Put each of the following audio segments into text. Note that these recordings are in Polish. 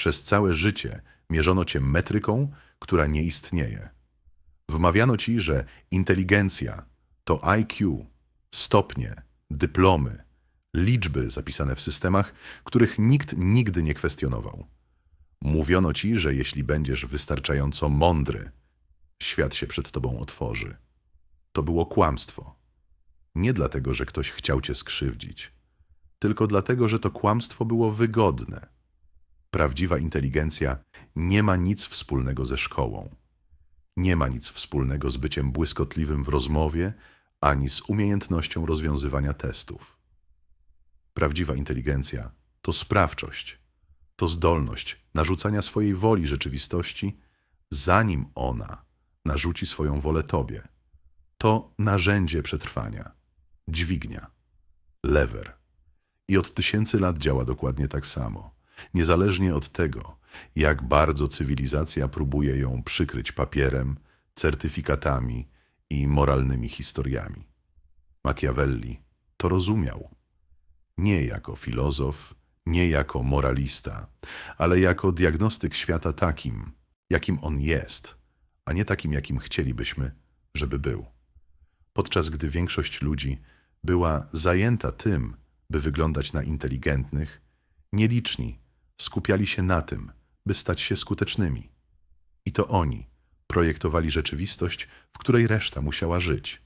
Przez całe życie mierzono cię metryką, która nie istnieje. Wmawiano ci, że inteligencja to IQ, stopnie, dyplomy, liczby zapisane w systemach, których nikt nigdy nie kwestionował. Mówiono ci, że jeśli będziesz wystarczająco mądry, świat się przed tobą otworzy. To było kłamstwo. Nie dlatego, że ktoś chciał cię skrzywdzić, tylko dlatego, że to kłamstwo było wygodne. Prawdziwa inteligencja nie ma nic wspólnego ze szkołą. Nie ma nic wspólnego z byciem błyskotliwym w rozmowie, ani z umiejętnością rozwiązywania testów. Prawdziwa inteligencja to sprawczość, to zdolność narzucania swojej woli rzeczywistości, zanim ona narzuci swoją wolę tobie. To narzędzie przetrwania, dźwignia, lever. I od tysięcy lat działa dokładnie tak samo, niezależnie od tego, jak bardzo cywilizacja próbuje ją przykryć papierem, certyfikatami i moralnymi historiami. Machiavelli to rozumiał. Nie jako filozof, nie jako moralista, ale jako diagnostyk świata takim, jakim on jest, a nie takim, jakim chcielibyśmy, żeby był. Podczas gdy większość ludzi była zajęta tym, by wyglądać na inteligentnych, nieliczni skupiali się na tym, by stać się skutecznymi. I to oni projektowali rzeczywistość, w której reszta musiała żyć.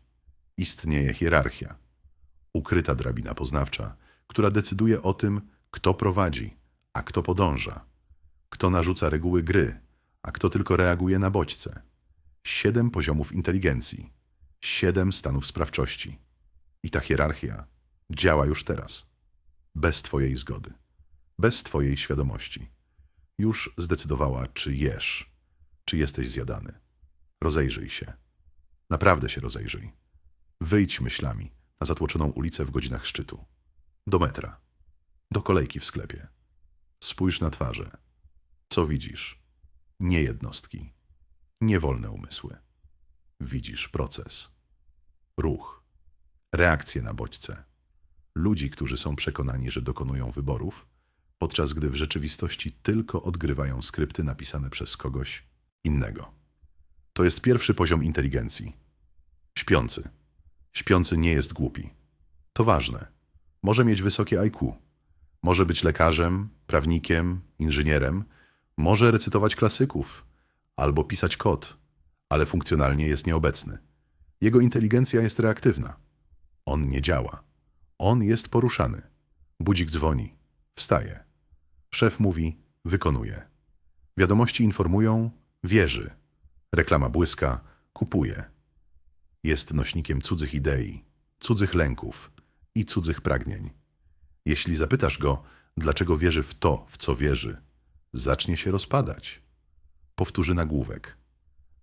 Istnieje hierarchia, ukryta drabina poznawcza, która decyduje o tym, kto prowadzi, a kto podąża, kto narzuca reguły gry, a kto tylko reaguje na bodźce. Siedem poziomów inteligencji, siedem stanów sprawczości. I ta hierarchia działa już teraz, bez Twojej zgody, bez Twojej świadomości. Już zdecydowała, czy jesz, czy jesteś zjadany. Rozejrzyj się. Naprawdę się rozejrzyj. Wyjdź myślami na zatłoczoną ulicę w godzinach szczytu. Do metra. Do kolejki w sklepie. Spójrz na twarze. Co widzisz? Nie jednostki. Nie wolne umysły. Widzisz proces. Ruch. Reakcje na bodźce. Ludzi, którzy są przekonani, że dokonują wyborów, podczas gdy w rzeczywistości tylko odgrywają skrypty napisane przez kogoś innego. To jest pierwszy poziom inteligencji. Śpiący. Śpiący nie jest głupi. To ważne. Może mieć wysokie IQ. Może być lekarzem, prawnikiem, inżynierem. Może recytować klasyków albo pisać kod, ale funkcjonalnie jest nieobecny. Jego inteligencja jest reaktywna. On nie działa. On jest poruszany. Budzik dzwoni. Wstaje. Szef mówi, wykonuje. Wiadomości informują, wierzy. Reklama błyska, kupuje. Jest nośnikiem cudzych idei, cudzych lęków i cudzych pragnień. Jeśli zapytasz go, dlaczego wierzy w to, w co wierzy, zacznie się rozpadać. Powtórzy nagłówek.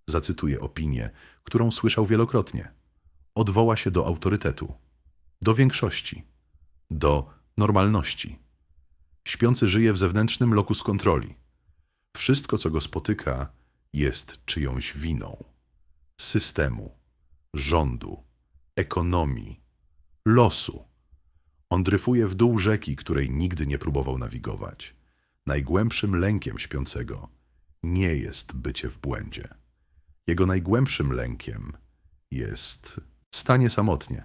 Zacytuje opinię, którą słyszał wielokrotnie. Odwoła się do autorytetu, do większości, do normalności. Śpiący żyje w zewnętrznym lokus kontroli. Wszystko, co go spotyka, jest czyjąś winą. Systemu, rządu, ekonomii, losu. On dryfuje w dół rzeki, której nigdy nie próbował nawigować. Najgłębszym lękiem śpiącego nie jest bycie w błędzie. Jego najgłębszym lękiem jest stanie samotnie.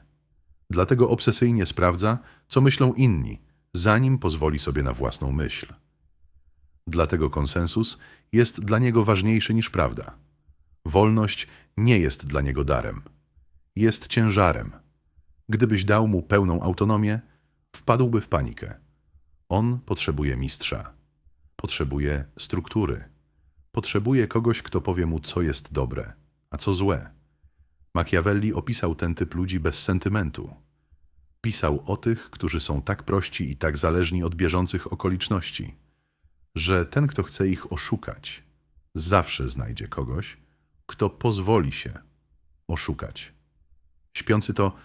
Dlatego obsesyjnie sprawdza, co myślą inni, zanim pozwoli sobie na własną myśl. Dlatego konsensus jest dla niego ważniejszy niż prawda. Wolność nie jest dla niego darem. Jest ciężarem. Gdybyś dał mu pełną autonomię, wpadłby w panikę. On potrzebuje mistrza. Potrzebuje struktury. Potrzebuje kogoś, kto powie mu, co jest dobre, a co złe. Machiavelli opisał ten typ ludzi bez sentymentu. Pisał o tych, którzy są tak prości i tak zależni od bieżących okoliczności, że ten, kto chce ich oszukać, zawsze znajdzie kogoś, kto pozwoli się oszukać. Śpiący to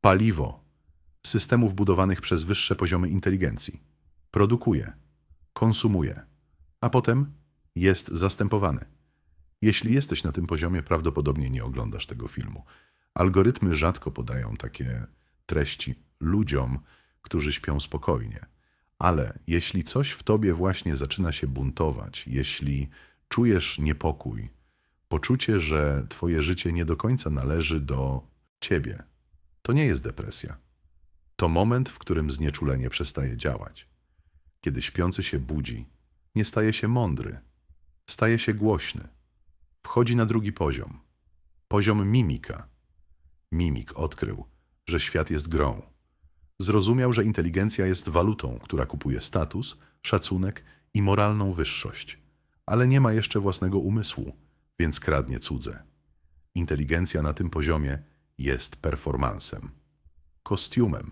paliwo systemów budowanych przez wyższe poziomy inteligencji. Produkuje, konsumuje, a potem jest zastępowany. Jeśli jesteś na tym poziomie, prawdopodobnie nie oglądasz tego filmu. Algorytmy rzadko podają takie treści ludziom, którzy śpią spokojnie, Ale jeśli coś w tobie właśnie zaczyna się buntować, jeśli czujesz niepokój, poczucie, że twoje życie nie do końca należy do ciebie, to nie jest depresja. To moment, w którym znieczulenie przestaje działać. Kiedy śpiący się budzi, nie staje się mądry, staje się głośny. Wchodzi na drugi poziom. Poziom mimika. Mimik odkrył, że świat jest grą. Zrozumiał, że inteligencja jest walutą, która kupuje status, szacunek i moralną wyższość, ale nie ma jeszcze własnego umysłu, więc kradnie cudze. Inteligencja na tym poziomie jest performansem, kostiumem.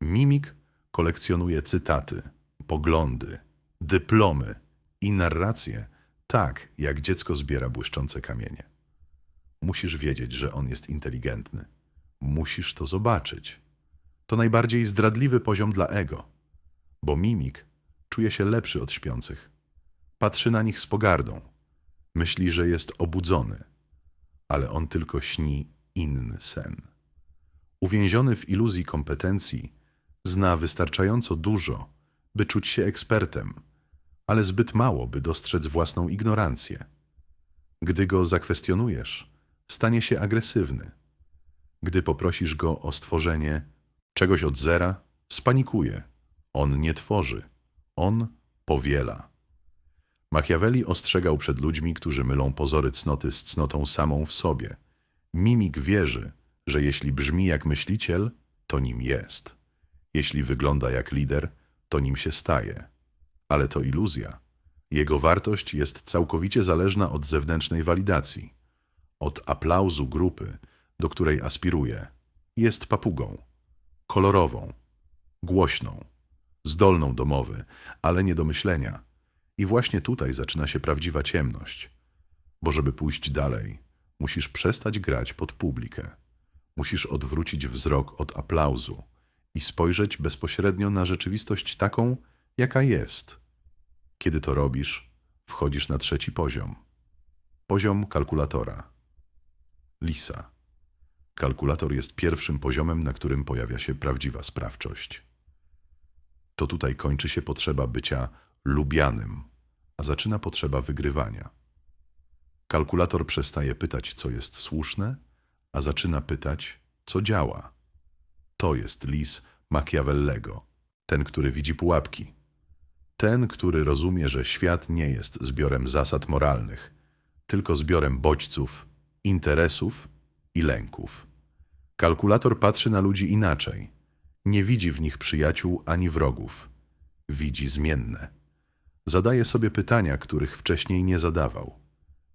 Mimik kolekcjonuje cytaty, poglądy, dyplomy i narracje, tak jak dziecko zbiera błyszczące kamienie. Musisz wiedzieć, że on jest inteligentny. Musisz to zobaczyć. To najbardziej zdradliwy poziom dla ego, bo mimik czuje się lepszy od śpiących. Patrzy na nich z pogardą. Myśli, że jest obudzony, ale on tylko śni inny sen. Uwięziony w iluzji kompetencji, zna wystarczająco dużo, by czuć się ekspertem, ale zbyt mało, by dostrzec własną ignorancję. Gdy go zakwestionujesz, stanie się agresywny. Gdy poprosisz go o stworzenie czegoś od zera, spanikuje. On nie tworzy, on powiela. Machiavelli ostrzegał przed ludźmi, którzy mylą pozory cnoty z cnotą samą w sobie. Mimik wierzy, że jeśli brzmi jak myśliciel, to nim jest. Jeśli wygląda jak lider, to nim się staje. Ale to iluzja. Jego wartość jest całkowicie zależna od zewnętrznej walidacji, od aplauzu grupy, do której aspiruje. Jest papugą, kolorową, głośną, zdolną do mowy, ale nie do myślenia. I właśnie tutaj zaczyna się prawdziwa ciemność. Bo żeby pójść dalej, musisz przestać grać pod publikę. Musisz odwrócić wzrok od aplauzu i spojrzeć bezpośrednio na rzeczywistość taką, jaka jest. Kiedy to robisz, wchodzisz na trzeci poziom. Poziom kalkulatora. Lisa. Kalkulator jest pierwszym poziomem, na którym pojawia się prawdziwa sprawczość. To tutaj kończy się potrzeba bycia lubianym, a zaczyna potrzeba wygrywania. Kalkulator przestaje pytać, co jest słuszne, a zaczyna pytać, co działa. To jest lis Machiavellego, ten, który widzi pułapki. Ten, który rozumie, że świat nie jest zbiorem zasad moralnych, tylko zbiorem bodźców, interesów i lęków. Kalkulator patrzy na ludzi inaczej. Nie widzi w nich przyjaciół ani wrogów. Widzi zmienne. Zadaje sobie pytania, których wcześniej nie zadawał.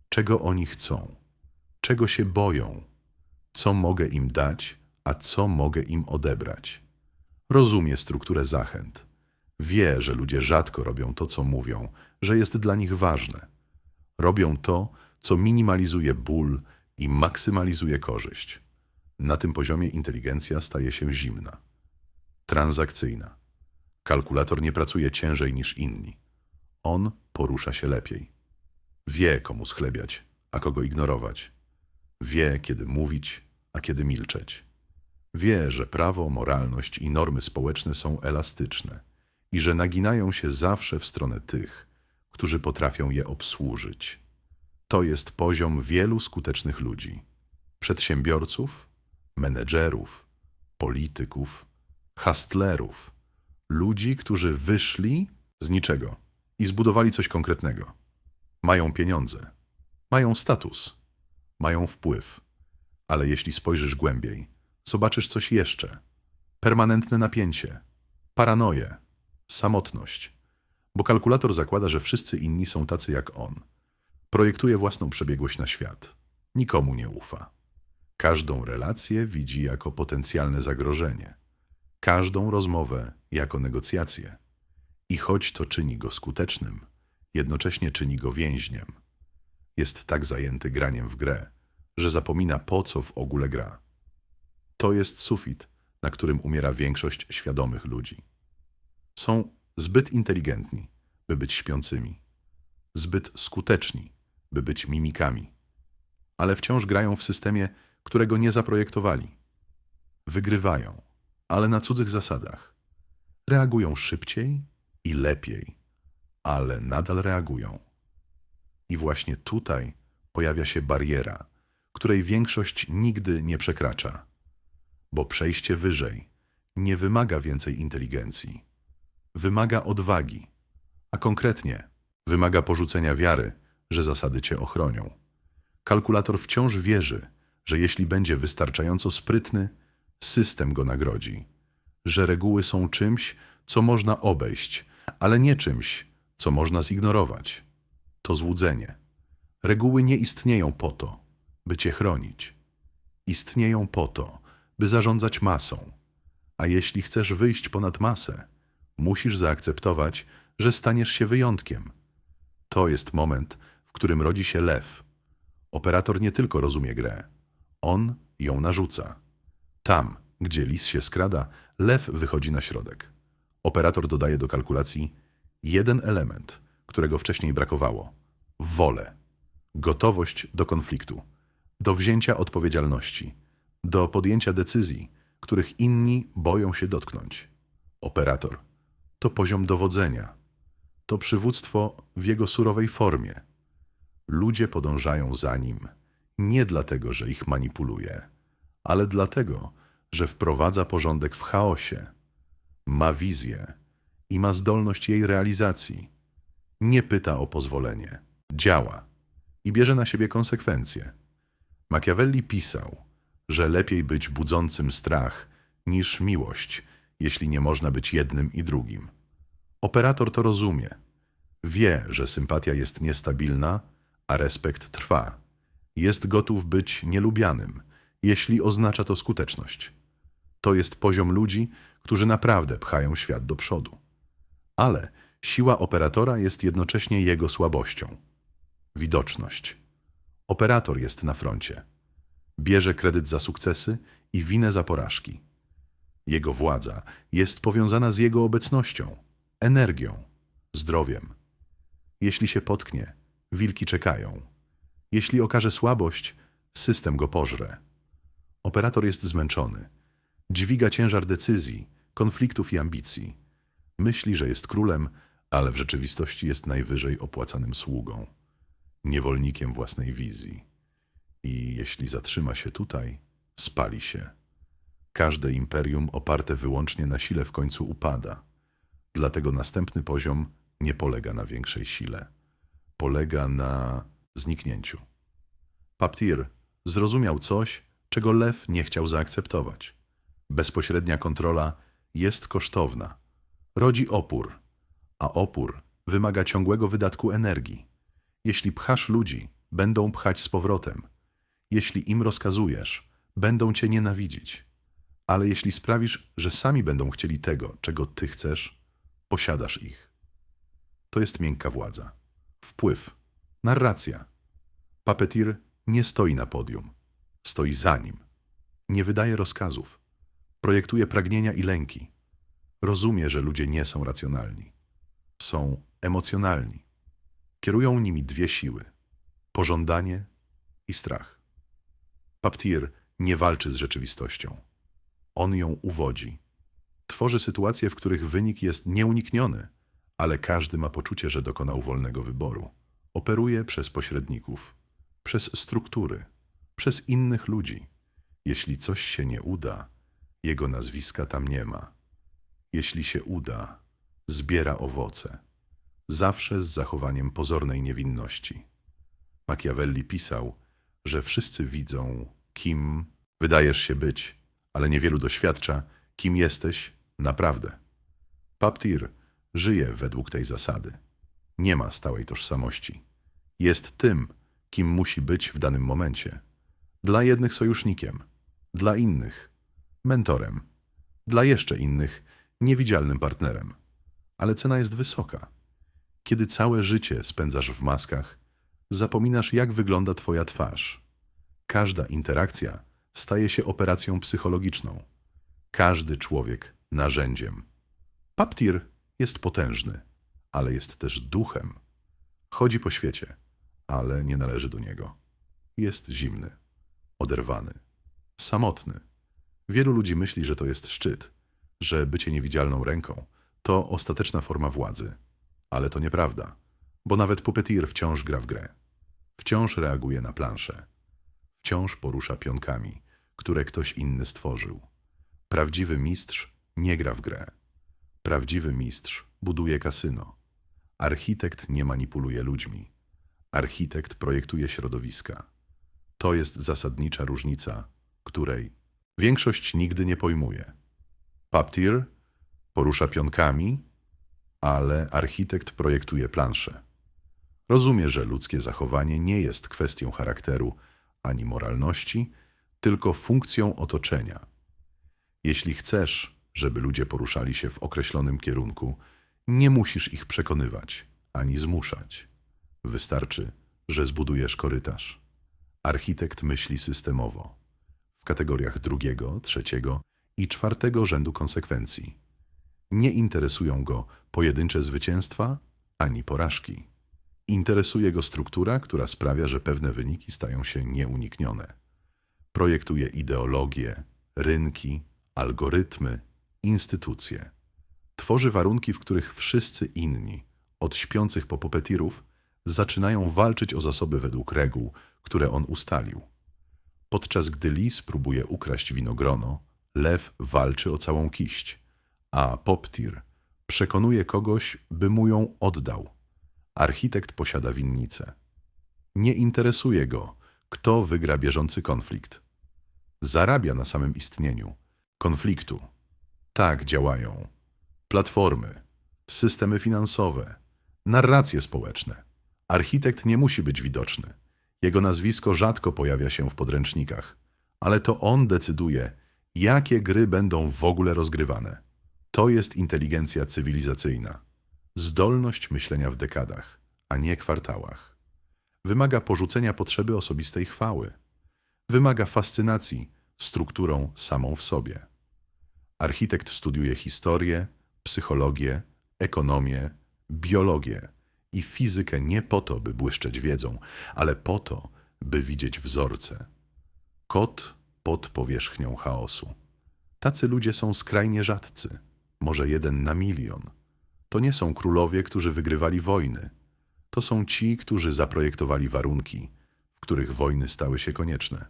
Czego oni chcą? Czego się boją? Co mogę im dać, a co mogę im odebrać? Rozumie strukturę zachęt. Wie, że ludzie rzadko robią to, co mówią, że jest dla nich ważne. Robią to, co minimalizuje ból i maksymalizuje korzyść. Na tym poziomie inteligencja staje się zimna, transakcyjna. Kalkulator nie pracuje ciężej niż inni. On porusza się lepiej. Wie, komu schlebiać, a kogo ignorować. Wie, kiedy mówić, a kiedy milczeć. Wie, że prawo, moralność i normy społeczne są elastyczne i że naginają się zawsze w stronę tych, którzy potrafią je obsłużyć. To jest poziom wielu skutecznych ludzi. Przedsiębiorców, menedżerów, polityków, hustlerów, ludzi, którzy wyszli z niczego i zbudowali coś konkretnego. Mają pieniądze, mają status, mają wpływ, ale jeśli spojrzysz głębiej, zobaczysz coś jeszcze. Permanentne napięcie, paranoję, samotność. Bo kalkulator zakłada, że wszyscy inni są tacy jak on. Projektuje własną przebiegłość na świat. Nikomu nie ufa. Każdą relację widzi jako potencjalne zagrożenie. Każdą rozmowę jako negocjację. I choć to czyni go skutecznym, jednocześnie czyni go więźniem. Jest tak zajęty graniem w grę, że zapomina po co w ogóle gra. To jest sufit, na którym umiera większość świadomych ludzi. Są zbyt inteligentni, by być śpiącymi, zbyt skuteczni, by być mimikami, ale wciąż grają w systemie, którego nie zaprojektowali. Wygrywają, ale na cudzych zasadach. reagują szybciej i lepiej, ale nadal reagują. I właśnie tutaj pojawia się bariera, której większość nigdy nie przekracza, bo przejście wyżej nie wymaga więcej inteligencji, wymaga odwagi, a konkretnie wymaga porzucenia wiary, że zasady cię ochronią. Kalkulator wciąż wierzy, że jeśli będzie wystarczająco sprytny, system go nagrodzi, że reguły są czymś, co można obejść, ale nie czymś, co można zignorować. To złudzenie. Reguły nie istnieją po to, by cię chronić. Istnieją po to, by zarządzać masą. A jeśli chcesz wyjść ponad masę, musisz zaakceptować, że staniesz się wyjątkiem. To jest moment, w którym rodzi się lew. Operator nie tylko rozumie grę, on ją narzuca. Tam, gdzie lis się skrada, lew wychodzi na środek. Operator dodaje do kalkulacji jeden element, którego wcześniej brakowało wolę, gotowość do konfliktu, do wzięcia odpowiedzialności, do podjęcia decyzji, których inni boją się dotknąć. Operator to poziom dowodzenia, to przywództwo w jego surowej formie. Ludzie podążają za nim nie dlatego, że ich manipuluje, ale dlatego, że wprowadza porządek w chaosie, ma wizję i ma zdolność jej realizacji. Nie pyta o pozwolenie, działa i bierze na siebie konsekwencje. Machiavelli pisał, że lepiej być budzącym strach niż miłość, jeśli nie można być jednym i drugim. Operator to rozumie. Wie, że sympatia jest niestabilna, a respekt trwa. Jest gotów być nielubianym, jeśli oznacza to skuteczność. To jest poziom ludzi, którzy naprawdę pchają świat do przodu. Ale siła operatora jest jednocześnie jego słabością. Widoczność. Operator jest na froncie. Bierze kredyt za sukcesy i winę za porażki. Jego władza jest powiązana z jego obecnością, energią, zdrowiem. Jeśli się potknie, wilki czekają. Jeśli okaże słabość, system go pożre. Operator jest zmęczony. Dźwiga ciężar decyzji, konfliktów i ambicji. Myśli, że jest królem, ale w rzeczywistości jest najwyżej opłacanym sługą, niewolnikiem własnej wizji. I jeśli zatrzyma się tutaj, spali się. Każde imperium oparte wyłącznie na sile w końcu upada. Dlatego następny poziom nie polega na większej sile. Polega na zniknięciu. Paptir zrozumiał coś, czego lew nie chciał zaakceptować. Bezpośrednia kontrola jest kosztowna, rodzi opór, a opór wymaga ciągłego wydatku energii. Jeśli pchasz ludzi, będą pchać z powrotem. Jeśli im rozkazujesz, będą cię nienawidzić. Ale jeśli sprawisz, że sami będą chcieli tego, czego ty chcesz, posiadasz ich. To jest miękka władza. Wpływ. Narracja. Papetir nie stoi na podium. Stoi za nim. Nie wydaje rozkazów. Projektuje pragnienia i lęki. Rozumie, że ludzie nie są racjonalni. Są emocjonalni. Kierują nimi dwie siły. Pożądanie i strach. Paptir nie walczy z rzeczywistością. On ją uwodzi. Tworzy sytuacje, w których wynik jest nieunikniony, ale każdy ma poczucie, że dokonał wolnego wyboru. Operuje przez pośredników, przez struktury, przez innych ludzi. Jeśli coś się nie uda, jego nazwiska tam nie ma. Jeśli się uda, zbiera owoce. Zawsze z zachowaniem pozornej niewinności. Machiavelli pisał, że wszyscy widzą, kim wydajesz się być, ale niewielu doświadcza, kim jesteś naprawdę. Paptir żyje według tej zasady. Nie ma stałej tożsamości. Jest tym, kim musi być w danym momencie. Dla jednych sojusznikiem, dla innych mentorem, dla jeszcze innych niewidzialnym partnerem. Ale cena jest wysoka. Kiedy całe życie spędzasz w maskach, zapominasz, jak wygląda Twoja twarz. Każda interakcja staje się operacją psychologiczną. Każdy człowiek narzędziem. Paptir jest potężny, ale jest też duchem. Chodzi po świecie, ale nie należy do niego. Jest zimny, oderwany, samotny. Wielu ludzi myśli, że to jest szczyt, że bycie niewidzialną ręką To ostateczna forma władzy. Ale to nieprawda, bo nawet puppeteer wciąż gra w grę. Wciąż reaguje na planszę. Wciąż porusza pionkami, które ktoś inny stworzył. Prawdziwy mistrz nie gra w grę. Prawdziwy mistrz buduje kasyno. Architekt nie manipuluje ludźmi. Architekt projektuje środowiska. To jest zasadnicza różnica, której większość nigdy nie pojmuje. Puppeteer porusza pionkami, ale architekt projektuje planszę. Rozumie, że ludzkie zachowanie nie jest kwestią charakteru ani moralności, tylko funkcją otoczenia. Jeśli chcesz, żeby ludzie poruszali się w określonym kierunku, nie musisz ich przekonywać ani zmuszać. Wystarczy, że zbudujesz korytarz. Architekt myśli systemowo, w kategoriach drugiego, trzeciego i czwartego rzędu konsekwencji. Nie interesują go pojedyncze zwycięstwa ani porażki. Interesuje go struktura, która sprawia, że pewne wyniki stają się nieuniknione. Projektuje ideologie, rynki, algorytmy, instytucje. Tworzy warunki, w których wszyscy inni, od śpiących po popetirów, zaczynają walczyć o zasoby według reguł, które on ustalił. Podczas gdy lis próbuje ukraść winogrono, lew walczy o całą kiść, a poptir przekonuje kogoś, by mu ją oddał. Architekt posiada winnicę. Nie interesuje go, kto wygra bieżący konflikt. Zarabia na samym istnieniu konfliktu. Tak działają platformy, systemy finansowe, narracje społeczne. Architekt nie musi być widoczny. Jego nazwisko rzadko pojawia się w podręcznikach, ale to on decyduje, jakie gry będą w ogóle rozgrywane. To jest inteligencja cywilizacyjna. Zdolność myślenia w dekadach, a nie kwartałach. Wymaga porzucenia potrzeby osobistej chwały. Wymaga fascynacji strukturą samą w sobie. Architekt studiuje historię, psychologię, ekonomię, biologię i fizykę nie po to, by błyszczeć wiedzą, ale po to, by widzieć wzorce. Kot pod powierzchnią chaosu. Tacy ludzie są skrajnie rzadcy, może jeden na milion. To nie są królowie, którzy wygrywali wojny. To są ci, którzy zaprojektowali warunki, w których wojny stały się konieczne.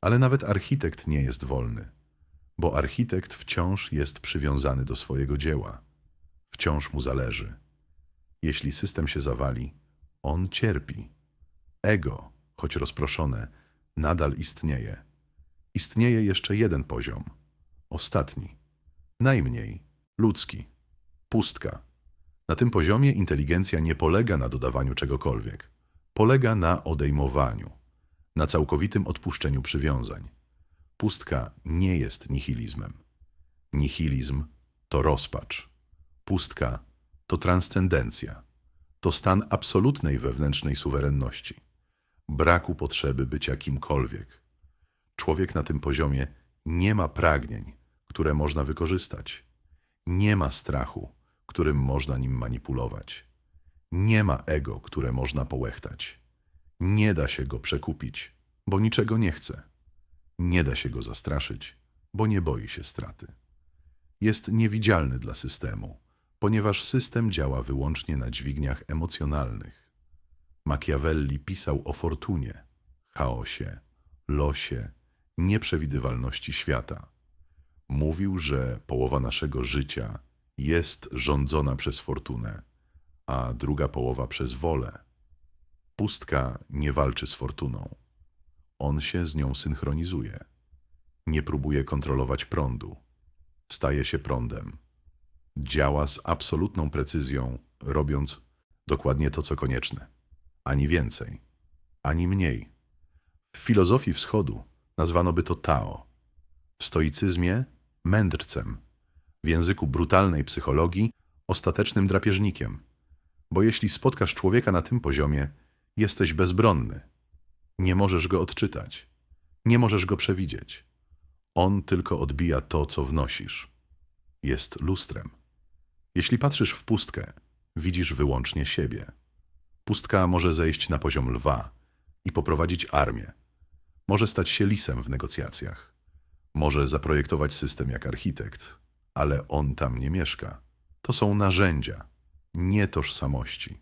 Ale nawet architekt nie jest wolny, bo architekt wciąż jest przywiązany do swojego dzieła. Wciąż mu zależy. Jeśli system się zawali, on cierpi. Ego, choć rozproszone, nadal istnieje. Istnieje jeszcze jeden poziom. Ostatni. Najmniej ludzki. Pustka. Na tym poziomie inteligencja nie polega na dodawaniu czegokolwiek. Polega na odejmowaniu, na całkowitym odpuszczeniu przywiązań. Pustka nie jest nihilizmem. Nihilizm to rozpacz. Pustka to transcendencja. To stan absolutnej wewnętrznej suwerenności. Braku potrzeby bycia kimkolwiek. Człowiek na tym poziomie nie ma pragnień, które można wykorzystać. Nie ma strachu, którym można nim manipulować. Nie ma ego, które można połechtać. Nie da się go przekupić, bo niczego nie chce. Nie da się go zastraszyć, bo nie boi się straty. Jest niewidzialny dla systemu, ponieważ system działa wyłącznie na dźwigniach emocjonalnych. Machiavelli pisał o fortunie, chaosie, losie, nieprzewidywalności świata. Mówił, że połowa naszego życia jest rządzona przez fortunę, a druga połowa przez wolę. Pustka nie walczy z fortuną. On się z nią synchronizuje. Nie próbuje kontrolować prądu. Staje się prądem. Działa z absolutną precyzją, robiąc dokładnie to, co konieczne. Ani więcej, ani mniej. W filozofii wschodu nazwano by to Tao. W stoicyzmie mędrcem. W języku brutalnej psychologii ostatecznym drapieżnikiem. Bo jeśli spotkasz człowieka na tym poziomie, jesteś bezbronny. Nie możesz go odczytać. Nie możesz go przewidzieć. On tylko odbija to, co wnosisz. Jest lustrem. Jeśli patrzysz w pustkę, widzisz wyłącznie siebie. Pustka może zejść na poziom lwa i poprowadzić armię. Może stać się lisem w negocjacjach. Może zaprojektować system jak architekt, ale on tam nie mieszka. to są narzędzia, nie tożsamości.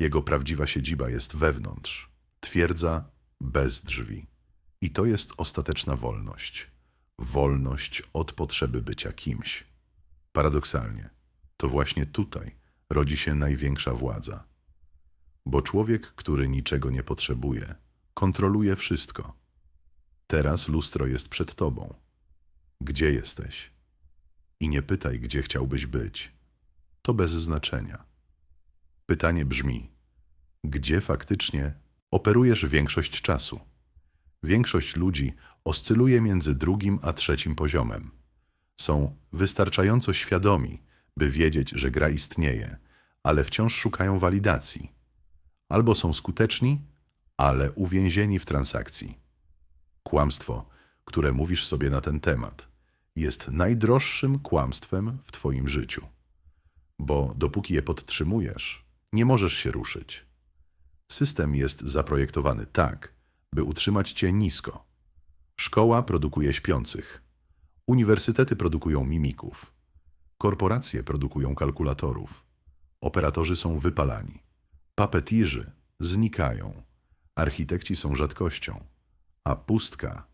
Jego prawdziwa siedziba jest wewnątrz, twierdza bez drzwi. I to jest ostateczna wolność. Wolność od potrzeby bycia kimś. Paradoksalnie, to właśnie tutaj rodzi się największa władza. Bo człowiek, który niczego nie potrzebuje, kontroluje wszystko. Teraz lustro jest przed tobą. Gdzie jesteś? I nie pytaj, gdzie chciałbyś być. To bez znaczenia. Pytanie brzmi: gdzie faktycznie operujesz większość czasu? Większość ludzi oscyluje między drugim a trzecim poziomem. Są wystarczająco świadomi, by wiedzieć, że gra istnieje, ale wciąż szukają walidacji. Albo są skuteczni, ale uwięzieni w transakcji. Kłamstwo, które mówisz sobie na ten temat, jest najdroższym kłamstwem w Twoim życiu. Bo dopóki je podtrzymujesz, nie możesz się ruszyć. System jest zaprojektowany tak, by utrzymać Cię nisko. Szkoła produkuje śpiących. Uniwersytety produkują mimików. Korporacje produkują kalkulatorów. Operatorzy są wypalani. Papetirzy znikają. Architekci są rzadkością. A pustka,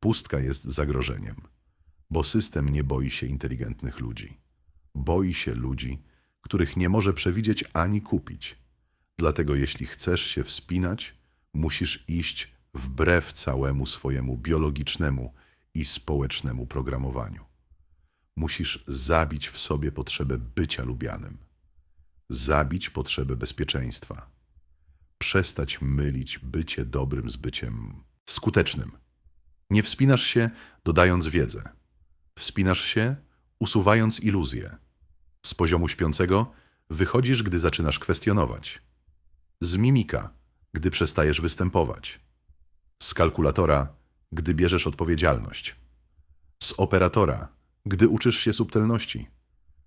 pustka jest zagrożeniem. Bo system nie boi się inteligentnych ludzi. Boi się ludzi, których nie może przewidzieć ani kupić. Dlatego jeśli chcesz się wspinać, musisz iść wbrew całemu swojemu biologicznemu i społecznemu programowaniu. Musisz zabić w sobie potrzebę bycia lubianym, zabić potrzebę bezpieczeństwa, przestać mylić bycie dobrym z byciem skutecznym. Nie wspinasz się dodając wiedzę, wspinasz się usuwając iluzję. Z poziomu śpiącego wychodzisz, gdy zaczynasz kwestionować. Z mimika, gdy przestajesz występować. Z kalkulatora, gdy bierzesz odpowiedzialność. Z operatora, gdy uczysz się subtelności.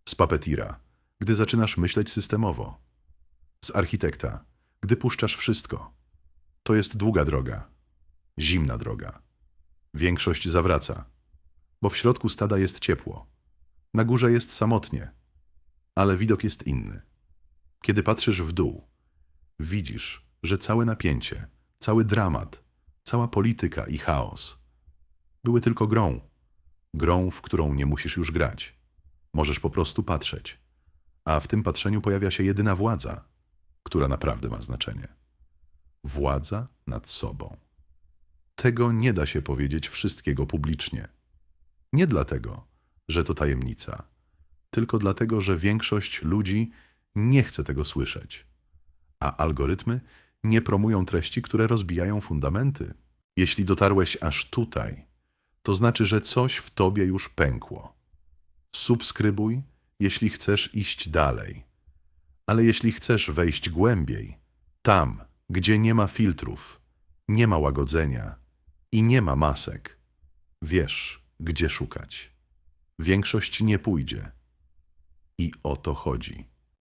Z papetira, gdy zaczynasz myśleć systemowo. Z architekta, gdy puszczasz wszystko. To jest długa droga, zimna droga. Większość zawraca, bo w środku stada jest ciepło. Na górze jest samotnie, ale widok jest inny. Kiedy patrzysz w dół, widzisz, że całe napięcie, cały dramat, cała polityka i chaos były tylko grą. Grą, w którą nie musisz już grać. Możesz po prostu patrzeć. A w tym patrzeniu pojawia się jedyna władza, która naprawdę ma znaczenie. Władza nad sobą. Tego nie da się powiedzieć wszystkiego publicznie. Nie dlatego, że to tajemnica, tylko dlatego, że większość ludzi nie chce tego słyszeć. A algorytmy nie promują treści, które rozbijają fundamenty. Jeśli dotarłeś aż tutaj, to znaczy, że coś w tobie już pękło. Subskrybuj, jeśli chcesz iść dalej. Ale jeśli chcesz wejść głębiej, tam, gdzie nie ma filtrów, nie ma łagodzenia i nie ma masek, wiesz, gdzie szukać. Większość nie pójdzie. I o to chodzi.